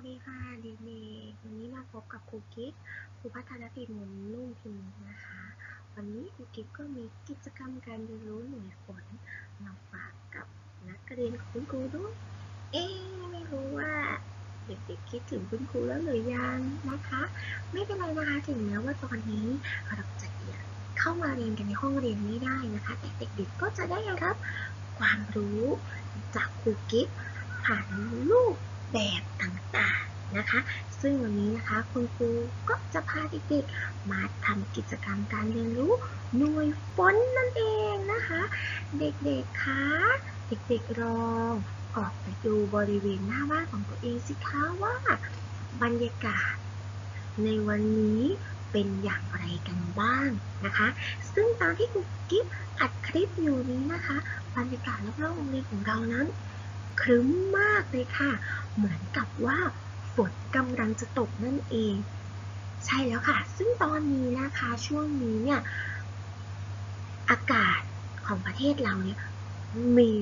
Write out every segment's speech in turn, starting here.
วัสดีค่ะเด็กๆวันนี้มาพบกับครูกิฟต์ครูพัฒนพิมพ์มุนนุ่มพิมพ์นะคะ วันนี้ครูกิฟต์ก็มีกิจกรรมการเรียนรู้หน่วยฝนมาฝากกับนักเรียนของคุณครูด้วย เอ๊ไม่รู้ว่าเด็กๆคิดถึงคุณครูแล้วหรือยังนะคะ ไม่เป็นไรนะคะถึงแม้ว่าตอนนี้เราจะยังเข้ามาเรียนกันในห้องเรียนไม่ได้นะคะ แต่เด็กๆก็จะได้รับความรู้จากครูกิฟต์ผ่านรูป แบบต่างๆนะคะ ซึ่งวันนี้นะคะคุณครูก็จะพาเด็กๆมาทำกิจกรรมการเรียนรู้หน่วยฝนนั่นเองนะคะ เด็กๆคะเด็กๆลองออกไปดูบริเวณหน้าบ้านของตัวเองสิคะว่า บรรยากาศ ในวันนี้เป็นอย่างไรกันบ้างนะคะ ซึ่งตอนที่ครูกิฟอัดคลิปอยู่นี้นะคะ บรรยากาศรอบๆโรงเรียนของเรานั้น ครึ้มมากเลยค่ะ เหมือนกับว่าฝนกำลังจะตกนั่นเอง ใช่แล้วค่ะ ซึ่งตอนนี้นะคะช่วงนี้เนี่ยอากาศของประเทศเราเนี่ยมี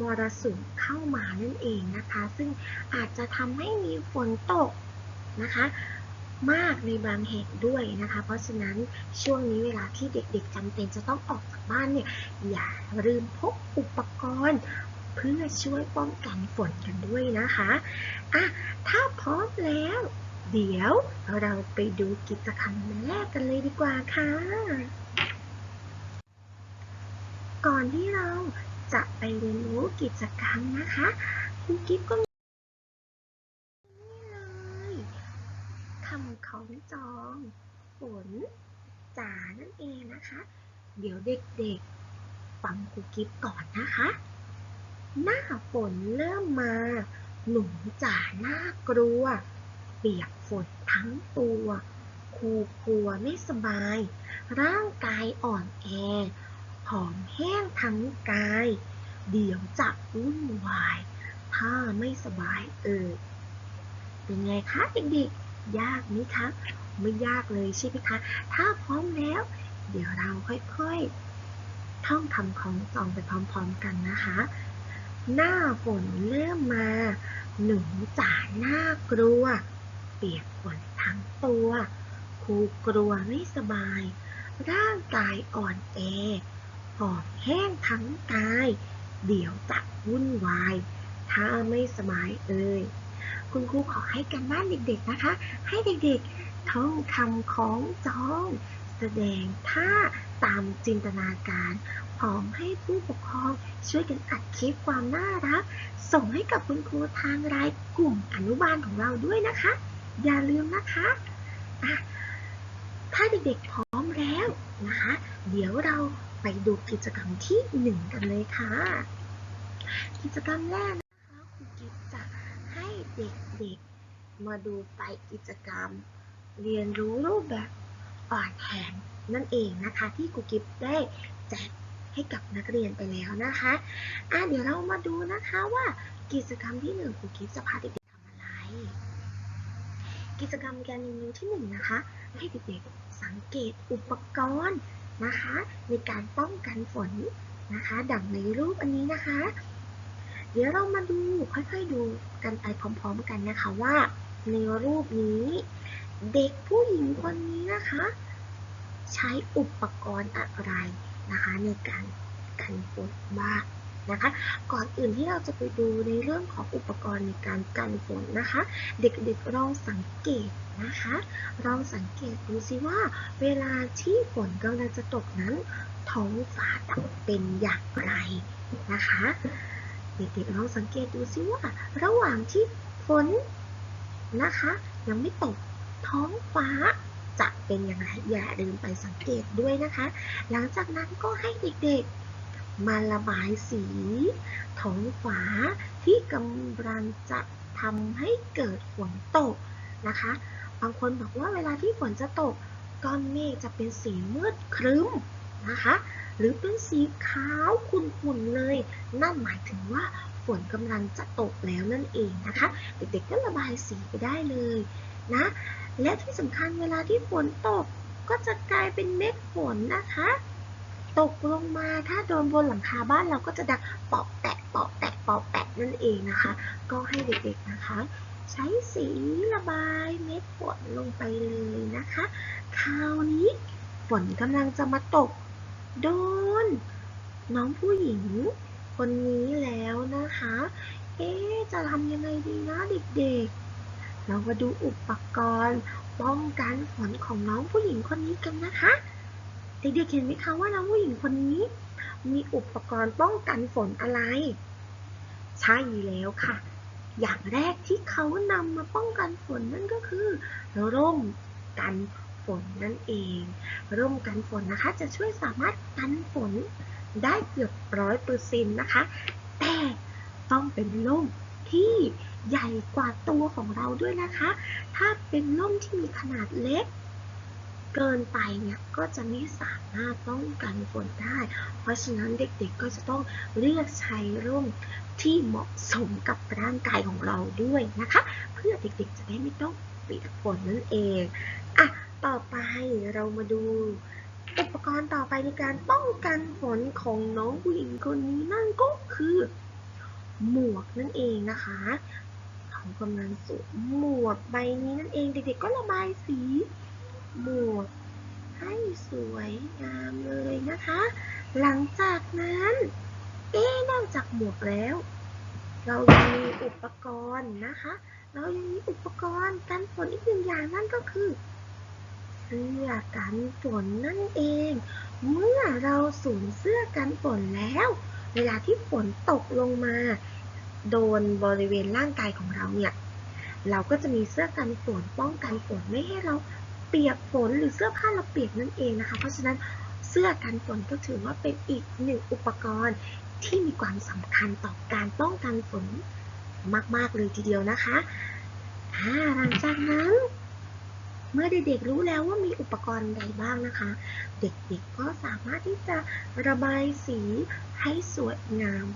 มรสุมเข้ามานั่นเองนะคะ ซึ่งอาจจะทำให้มีฝนตกนะคะ มากในบางแห่งด้วยนะคะ เพราะฉะนั้นช่วงนี้เวลาที่เด็กๆจำเป็นจะต้องออกจากบ้านเนี่ยอย่าลืมพกอุปกรณ์ เพื่อช่วยป้องกันฝนกันด้วยนะคะอะถ้าพร้อมแล้ว เดี๋ยวเราไปดูกิจกรรมแรกกันเลยดีกว่าค่ะ ก่อนที่เราจะไปเรียนรู้กิจกรรมนะคะคุณกิ๊ฟก็มีนี่เลยคำของจองฝนจ๋านั่นเองนะคะ เดี๋ยวเด็กๆ ฟังครูกิฟก่อนนะคะ หน้าฝนเริ่มมา หนูจ๋าน่ากลัว เปียกฝนทั้งตัวครูกลัวไม่สบาย ร่างกายอ่อนแอผอมแห้งทั้งกาย เดี๋ยวจะวุ่นวาย ถ้าไม่สบายเออเป็นไงคะเด็กๆ ยากไหมคะ ไม่ยากเลยใช่ไหมคะ ถ้าพร้อมแล้ว เดี๋ยวเราค่อยๆ ท่องคำของจองไปพร้อมๆกันนะคะ หน้าฝนเริ่มมา หนูจ๋าหน่ากลัว เปียกฝนทั้งตัวครูกลัวไม่สบาย ร่างกายอ่อนแอหอบแห้งทั้งกาย เดี๋ยวจะวุ่นวาย ถ้าไม่สบายเอ่ยคุณครูขอให้กันบ้านเด็กๆนะคะ ให้เด็กๆท่องคำของจอง แสดงท่าตามจินตนาการ อมให้ผู้ปกครองช่วยกันอัดคลิปความน่ารัก ส่งให้กับคุณครูทางไลน์กลุ่มอนุบาลของเราด้วยนะคะ อย่าลืมนะคะะถ้าเด็กๆพร้อมแล้วนะคะ เดี๋ยวเราไปดูกิจกรรมที่หนึ่งกันเลยค่ะ กิจกรรมแรกนะคะครูกิฟจะให้เด็กๆมาดูไปกิจกรรม เรียนรู้รูปแบบอ่อนแอนนั่นเองนะคะ ที่ครูกิฟได้แจก ให้กับนักเรียนไปแล้วนะคะอะเดี๋ยวเรามาดูนะคะว่ากิจกรรมที่หนึ่งครูกิฟจะพาเด็กๆทำอะไร กิจกรรมการเรียนรู้ที่หนึ่งนะคะให้เด็กๆสังเกตอุปกรณ์นะคะในการป้องกันฝนนะคะ ดังในรูปอันนี้นะคะ เดี๋ยวเรามาดูค่อยๆดูกันไปพร้อมๆกันนะคะว่าในรูปนี้เด็กผู้หญิงคนนี้นะคะ ใช้อุปกรณ์อะไร นะคะในการกันฝนบ้างนะคะ ก่อนอื่นที่เราจะไปดูในเรื่องของอุปกรณ์ในการกันฝนนะคะ เด็กๆลองสังเกตนะคะลองสังเกตดูสิว่า เวลาที่ฝนกำลังจะตกนั้น ท้องฟ้าจะเป็นอย่างไรนะคะเด็กๆลองสังเกตดูสิว่า ระหว่างที่ฝนนะคะ ยังไม่ตกท้องฟ้า จะเป็นอย่างไรอย่าลืมไปสังเกตด้วยนะคะ หลังจากนั้นก็ให้เด็กๆมาระบายสีท้องฟ้าที่กำลังจะทำให้เกิดฝนตกนะคะ บางคนบอกว่าเวลาที่ฝนจะตกก้อนเมฆจะเป็นสีมืดครึ้มนะคะ หรือเป็นสีขาวขุ่นๆเลย นั่นหมายถึงว่าฝนกำลังจะตกแล้วนั่นเองนะคะ เด็กๆก็ระบายสีไปได้เลยนะ และที่สำคัญเวลาที่ฝนตกก็จะกลายเป็นเม็ดฝนนะคะ ตกลงมาถ้าโดนบนหลังคาบ้านเราก็จะดังเปาะแตะเปาะแตะเปาะแตะนั่นเองนะคะ ก็ให้เด็กๆนะคะ ใช้สีระบายเม็ดฝนลงไปเลยนะคะ คราวนี้ฝนกำลังจะมาตก โดน น้องผู้หญิง คนนี้แล้วนะคะ เอ๊จะทำยังไงดีนะเด็กๆ เรามาดูอุปกรณ์ป้องกันฝนของน้องผู้หญิงคนนี้กันนะคะเด็กๆเห็นไหมคะว่าน้องผู้หญิงคนนี้ มีอุปกรณ์ป้องกันฝนอะไร ใช่แล้วค่ะ อย่างแรกที่เขานำมาป้องกันฝนนั่นก็คือร่มกันฝนนั่นเอง ร่มกันฝนนะคะ จะช่วยสามารถกันฝนได้เกือบร้อยเปอร์เซ็นต์นะคะ แต่ต้องเป็นร่ม ที่ใหญ่กว่าตัวของเราด้วยนะคะ ถ้าเป็นร่มที่มีขนาดเล็ก เกินไปเนี่ยก็จะไม่สามารถป้องกันฝนได้ เพราะฉะนั้นเด็กๆก็จะต้องเลือกใช้ร่มที่เหมาะสมกับร่างกายของเราด้วยนะคะ เพื่อเด็กๆ จะได้ไม่ต้องเปียกฝนนั่นเองอะต่อไปเรามาดูอุปกรณ์ต่อไปในการป้องกันฝนของน้องผู้หญิงคนนี้นั่นก็คือ หมวกนั่นเองนะคะเขากำลังสวมหมวกใบนี้นั่นเองเด็กๆก็ระบายสีหมวกให้สวยงามเลยนะคะ หลังจากนั้น เอ๊นอกจากหมวกแล้ว เรายังมีอุปกรณ์นะคะ เรายังมีอุปกรณ์กันฝนอีกหนึ่งอย่างนั่นก็คือ เสื้อกันฝนนั่นเอง เมื่อเราสวมเสื้อกันฝนแล้ว เวลาที่ฝนตกลงมา โดนบริเวณร่างกายของเราเนี่ย เราก็จะมีเสื้อกันฝนป้องกันฝนไม่ให้เราเปียกฝนหรือเสื้อผ้าเราเปียกนั่นเองนะคะ เพราะฉะนั้นเสื้อกันฝนก็ถือว่าเป็นอีกหนึ่งอุปกรณ์ที่มีความสำคัญต่อการป้องกันฝนมาก ๆ เลยทีเดียวนะคะหลังจากนั้น เมื่อเด็กๆรู้แล้วว่ามีอุปกรณ์ใดบ้างนะคะ เด็กๆก็สามารถที่จะระบายสีให้สวยงาม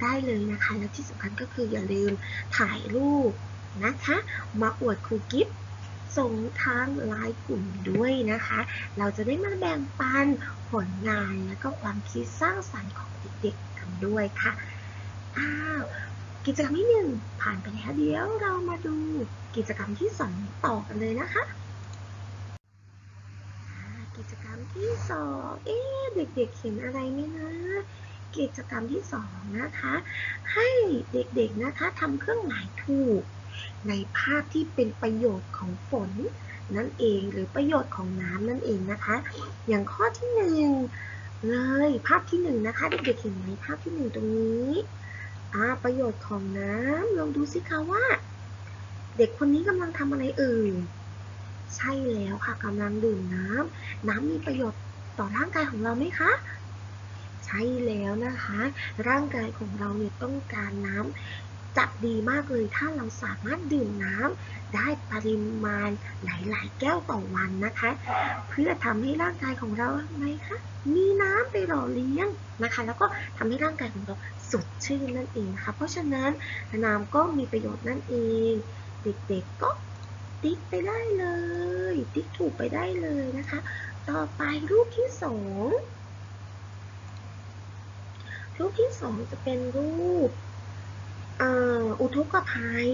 ได้เลยนะคะ และที่สำคัญก็คืออย่าลืมถ่ายรูปนะคะ มาอวดครูกิฟต์ส่งทางไลน์กลุ่มด้วยนะคะ เราจะได้มาแบ่งปันผลงานและก็ความคิดสร้างสรรค์ของเด็กๆกันด้วยค่ะ อ้าว กิจกรรมที่หนึ่งผ่านไปแล้วเดี๋ยวเรามาดูกิจกรรมที่สองต่อกันเลยนะคะกิจกรรมที่สองเอ๊ะเด็กๆเห็นอะไรไหมนะ กิจกรรมที่สองนะคะ ให้เด็กๆนะคะทำเครื่องหมายถูก ในภาพที่เป็นประโยชน์ของฝนนั่นเองหรือประโยชน์ของน้ำนั่นเองนะคะ อย่างข้อที่หนึ่งเลยภาพที่หนึ่งนะคะ เด็กๆเห็นไหมภาพที่หนึ่งตรงนี้ อ่าประโยชน์ของน้ำลองดูสิคะว่า เด็กคนนี้กำลังทำอะไรเอ่ยใช่แล้วค่ะกำลังดื่มน้ำน้ำมีประโยชน์ต่อร่างกายของเราไหมคะ ใช่แล้วนะคะ ร่างกายของเราเนี่ยต้องการน้ำ จะดีมากเลยถ้าเราสามารถดื่มน้ำได้ปริมาณหลาย ๆ แก้วต่อวันนะคะ เพื่อทำให้ร่างกายของเราทำไมคะมีน้ำไปหล่อเลี้ยงนะคะ แล้วก็ทำให้ร่างกายของเราสดชื่นนั่นเองนะคะ เพราะฉะนั้นน้ำก็มีประโยชน์นั่นเอง เด็กๆก็ติ๊กไปได้เลย ติ๊กถูกไปได้เลยนะคะ ต่อไปรูปที่สองรูปที่สองจะเป็นรูป อุทกภัย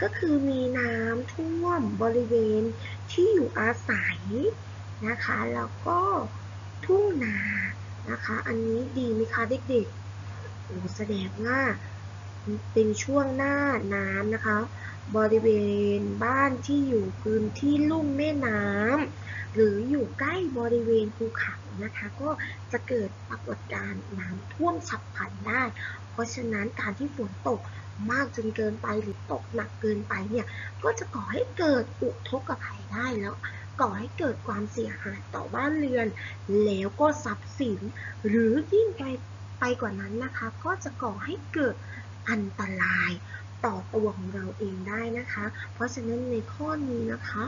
ก็คือมีน้ำท่วมบริเวณที่อยู่อาศัยนะคะ แล้วก็ทุ่งนานะคะ อันนี้ดีไหมคะเด็กๆโอ้แสดงว่าเป็นช่วงหน้าน้ำนะคะ บริเวณบ้านที่อยู่พื้นที่ลุ่มแม่น้ำหรืออยู่ใกล้บริเวณภูเขา นะคะ ก็จะเกิดปรากฏการณ์น้ำท่วมฉับพลันได้ เพราะฉะนั้นการที่ฝนตกมากจนเกินไปหรือตกหนักเกินไปเนี่ยก็จะก่อให้เกิดอุทกภัยได้แล้วก่อให้เกิดความเสียหายต่อบ้านเรือน แล้วก็ทรัพย์สิน หรือยิ่งไปไปกว่านั้นนะคะ ก็จะก่อให้เกิดอันตรายต่อตัวของเราเองได้นะคะ เพราะฉะนั้นในข้อนี้นะคะ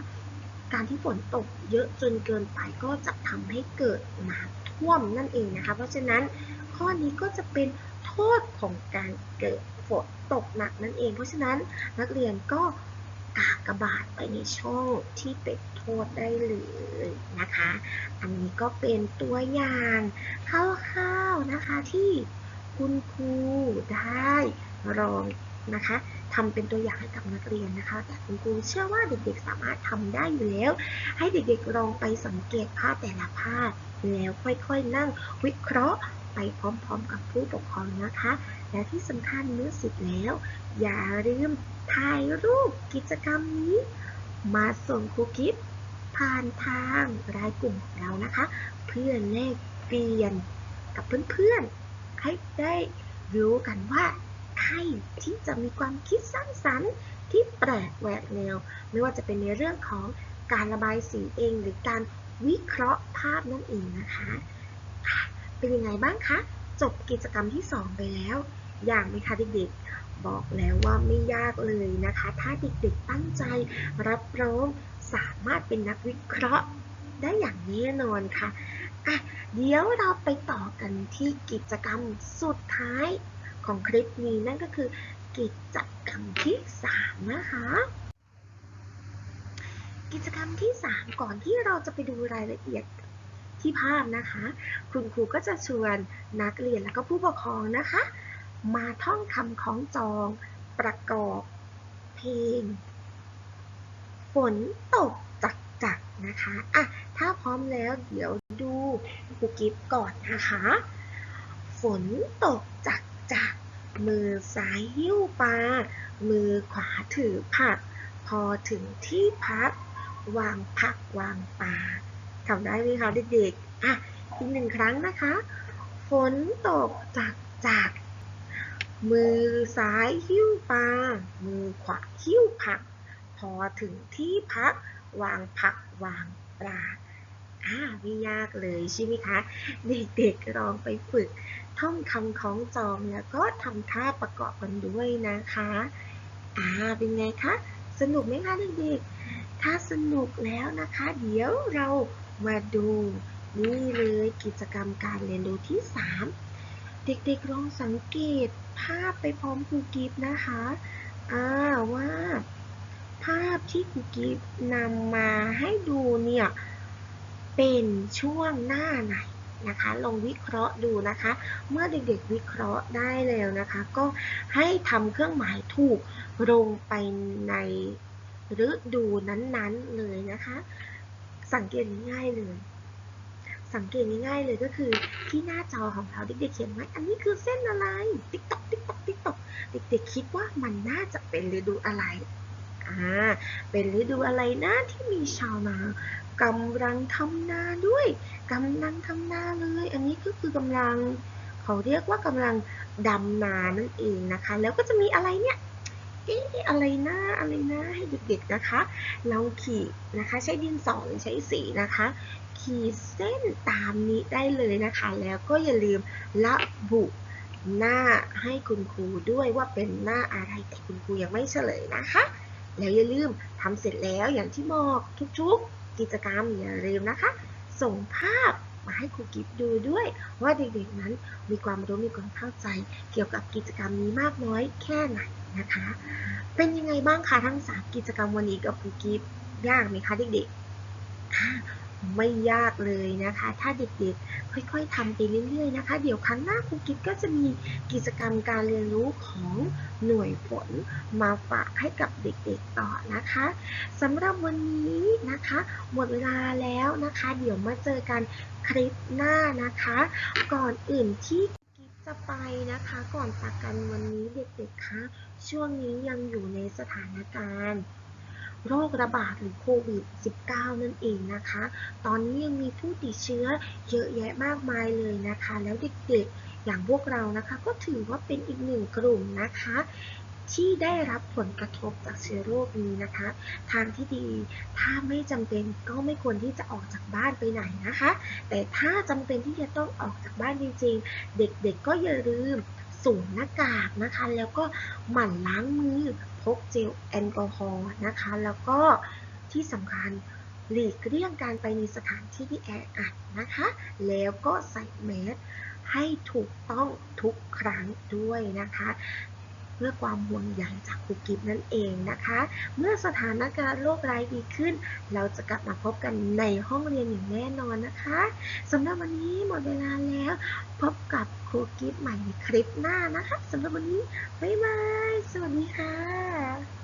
การที่ฝนตกเยอะจนเกินไปก็จะทำให้เกิดน้ำท่วมนั่นเองนะคะ เพราะฉะนั้นข้อนี้ก็จะเป็นโทษของการเกิดฝนตกหนักนั่นเอง เพราะฉะนั้นนักเรียนก็กากบาทไปในช่องที่เป็นโทษได้เลยนะคะ อันนี้ก็เป็นตัวอย่างคร่าวๆนะคะที่คุณครูได้ลองนะคะ ทำเป็นตัวอย่างให้กับนักเรียนนะคะ แต่คุณครูเชื่อว่าเด็กๆสามารถทำได้อยู่แล้ว ให้เด็กๆลองไปสังเกตภาพแต่ละภาพ แล้วค่อยๆนั่งวิเคราะห์ไปพร้อมๆ กับผู้ปกครองนะคะ และที่สำคัญเมื่อเสร็จแล้ว อย่าลืมถ่ายรูปกิจกรรมนี้ มาส่งครูกิฟผ่านทางรายกลุ่มของเรานะคะ เพื่อแลกเปลี่ยนกับเพื่อนๆให้ได้รู้กันว่า ใครที่จะมีความคิดสร้างสรรค์ที่แปลกแหวกแนว ไม่ว่าจะเป็นในเรื่องของการระบายสีเอง หรือการวิเคราะห์ภาพนั่นเองนะคะอะเป็นยังไงบ้างคะ จบกิจกรรมที่ 2 ไปแล้ว อย่างไหมคะเด็กๆ บอกแล้วว่าไม่ยากเลยนะคะ ถ้าเด็กๆตั้งใจรับรองสามารถเป็นนักวิเคราะห์ได้อย่างแน่นอนค่ะอะ เดี๋ยวเราไปต่อกันที่กิจกรรมสุดท้าย ของคลิปนี้นั่นก็คือ กิจกรรมที่ 3 นะคะ กิจกรรมที่ 3 ก่อนที่เราจะไปดูรายละเอียดที่ภาพนะคะ คุณครูก็จะชวนนักเรียนและก็ผู้ปกครองนะคะ มาท่องคำคล้องจองประกอบเพลงฝนตกจักจักนะคะอะถ้าพร้อมแล้วเดี๋ยวดูครูกิฟก่อนนะคะ ฝนตกจักจัก มือซ้ายหิ้วปลา มือขวาถือผัก พอถึงที่พัก วางผักวางปลาทำได้ไหมคะเด็กๆ อะ อีกหนึ่งครั้งนะคะ ฝนตกจักจักมือซ้ายหิ้วปลา มือขวาหิ้วผัก พอถึงที่พัก วางผักวางปลาอ่าไม่ยากเลยใช่ไหมคะ เด็กๆลองไปฝึก ท่องคำคล้องจองแล้วก็ทำท่าประกอบกันด้วยนะคะ อ่า เป็นไงคะ สนุกไหมคะเด็กๆ ถ้าสนุกแล้วนะคะ เดี๋ยวเรามาดูนี่เลยกิจกรรมการเรียนรู้ที่ 3 เด็กๆลองสังเกตภาพไปพร้อมครูกิฟนะคะอ่าว่า ภาพที่ครูกิฟนำมาให้ดูเนี่ย เป็นช่วงหน้าไหน นะคะ ลองวิเคราะห์ดูนะคะ เมื่อเด็กๆวิเคราะห์ได้แล้วนะคะ ก็ให้ทำเครื่องหมายถูกลงไปในฤดูนั้นๆเลยนะคะ สังเกตง่ายๆเลย สังเกตง่ายๆเลยก็คือที่หน้าจอของเราเด็กๆเขียนไว้ อันนี้คือเส้นอะไร ติ๊กตอกติ๊กตอกติ๊กตอกเด็กๆคิดว่ามันน่าจะเป็นฤดูอะไร อ่า เป็นฤดูอะไรนะที่มีชาวนา กำลังทำนาด้วยกำลังทำนาเลย อันนี้ก็คือกำลังเขาเรียกว่ากำลังดำนานั่นเองนะคะ แล้วก็จะมีอะไรเนี่ยเอ๊ะอะไรนะอะไรนะให้เด็กๆนะคะลองขีดนะคะ ใช้ดินสอหรือใช้สีนะคะ ขีดเส้นตามนี้ได้เลยนะคะ แล้วก็อย่าลืมระบุหน้าให้คุณครูด้วยว่าเป็นหน้าอะไรแต่คุณครูยังไม่เฉลยนะคะ แล้วอย่าลืมทำเสร็จแล้วอย่างที่บอกทุกๆ กิจกรรมอย่าลืมนะคะ ส่งภาพมาให้ครูกิฟดูด้วย ว่าเด็กๆนั้นมีความรู้มีความเข้าใจ เกี่ยวกับกิจกรรมนี้มากน้อยแค่ไหนนะคะ เป็นยังไงบ้างคะทั้งสามกิจกรรมวันนี้กับครูกิฟยากไหมคะเด็กๆ ไม่ยากเลยนะคะ ถ้าเด็กๆ ค่อยๆทำไปเรื่อยๆนะคะ เดี๋ยวครั้งหน้าครูกิฟก็จะมีกิจกรรมการเรียนรู้ของหน่วยฝนมาฝากให้กับเด็กๆต่อนะคะสำหรับวันนี้นะคะ หมดเวลาแล้วนะคะ เดี๋ยวมาเจอกันคลิปหน้านะคะ ก่อนอื่นที่กิฟจะไปนะคะ ก่อนจากกันวันนี้เด็กๆคะช่วงนี้ยังอยู่ในสถานการณ์ โรคระบาดหรือโควิด -19 นั่นเองนะคะ ตอนนี้ยังมีผู้ติดเชื้อเยอะแยะมากมายเลยนะคะ แล้วเด็กๆอย่างพวกเรานะคะ ก็ถือว่าเป็นอีกหนึ่งกลุ่มนะคะที่ได้รับผลกระทบจากเชื้อโรคนี้นะคะ ทางที่ดีถ้าไม่จำเป็นก็ไม่ควรที่จะออกจากบ้านไปไหนนะคะ แต่ถ้าจำเป็นที่จะต้องออกจากบ้านจริงๆ เด็กๆก็อย่าลืมสวมหน้ากากนะคะ แล้วก็หมั่นล้างมือ กเจลแอลกอฮอล์นะคะ แล้วก็ที่สำคัญหลีกเลี่ยงการไปในสถานที่ที่แออัดนะคะ แล้วก็ใส่แมสให้ถูกต้องทุกครั้งด้วยนะคะ เพื่อความห่วงใยจากครูกิฟนั่นเองนะคะ เมื่อสถานการณ์โรคร้ายดีขึ้น เราจะกลับมาพบกันในห้องเรียนอย่างแน่นอนนะคะสำหรับวันนี้หมดเวลาแล้ว พบกับครูกิฟใหม่ในคลิปหน้านะคะสำหรับวันนี้บ๊ายบาย สวัสดีค่ะ